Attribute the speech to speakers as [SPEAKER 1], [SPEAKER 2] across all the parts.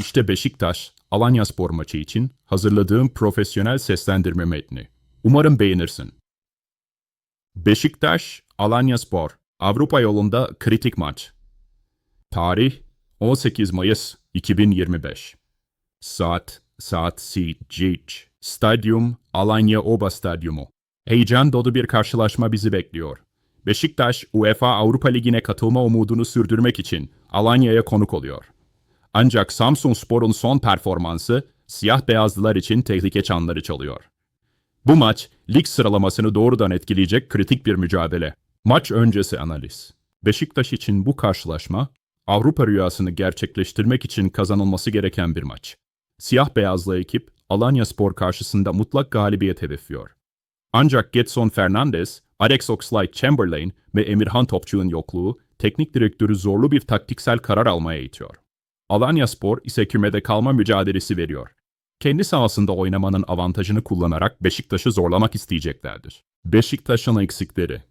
[SPEAKER 1] İşte Beşiktaş, Alanyaspor maçı için hazırladığım profesyonel seslendirme metni. Umarım beğenirsin. Beşiktaş, Alanyaspor, Avrupa yolunda kritik maç. Tarih 18 Mayıs 2025. Saat, saat Sijic. Stadyum, Alanya Oba Stadyumu. Heyecan dolu bir karşılaşma bizi bekliyor. Beşiktaş, UEFA Avrupa Ligi'ne katılma umudunu sürdürmek için Alanya'ya konuk oluyor. Ancak Samsun Spor'un son performansı siyah beyazlılar için tehlike çanları çalıyor. Bu maç lig sıralamasını doğrudan etkileyecek kritik bir mücadele. Maç öncesi analiz. Beşiktaş için bu karşılaşma Avrupa rüyasını gerçekleştirmek için kazanılması gereken bir maç. Siyah beyazlı ekip Alanya Spor karşısında mutlak galibiyet hedefliyor. Ancak Getson Fernandes, Alex Oxlade-Chamberlain ve Emirhan Topçu'nun yokluğu teknik direktörü zorlu bir taktiksel karar almaya itiyor. Alanya Spor ise kümede kalma mücadelesi veriyor. Kendi sahasında oynamanın avantajını kullanarak Beşiktaş'ı zorlamak isteyeceklerdir. Beşiktaş'ın eksikleri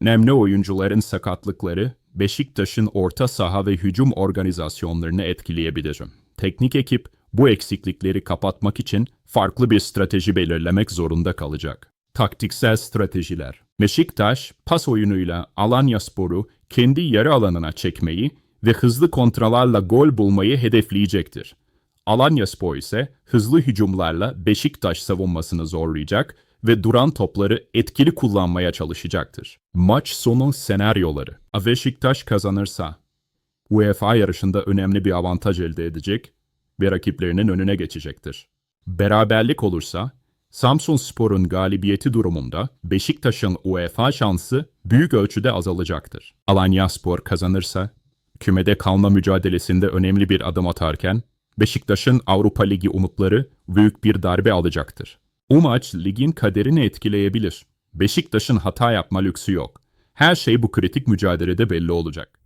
[SPEAKER 1] Nemli oyuncuların sakatlıkları Beşiktaş'ın orta saha ve hücum organizasyonlarını etkileyebilir. Teknik ekip bu eksiklikleri kapatmak için farklı bir strateji belirlemek zorunda kalacak. Taktiksel stratejiler Beşiktaş, pas oyunuyla Alanyaspor'u kendi yarı alanına çekmeyi ve hızlı kontralarla gol bulmayı hedefleyecektir. Alanyaspor ise hızlı hücumlarla Beşiktaş savunmasını zorlayacak ve duran topları etkili kullanmaya çalışacaktır. Maç sonu senaryoları. Beşiktaş kazanırsa UEFA yarışında önemli bir avantaj elde edecek ve rakiplerinin önüne geçecektir. Beraberlik olursa Samsun Spor'un galibiyeti durumunda Beşiktaş'ın UEFA şansı büyük ölçüde azalacaktır. Alanya Spor kazanırsa kümede kalma mücadelesinde önemli bir adım atarken Beşiktaş'ın Avrupa Ligi umutları büyük bir darbe alacaktır. Bu maç ligin kaderini etkileyebilir. Beşiktaş'ın hata yapma lüksü yok. Her şey bu kritik mücadelede belli olacak.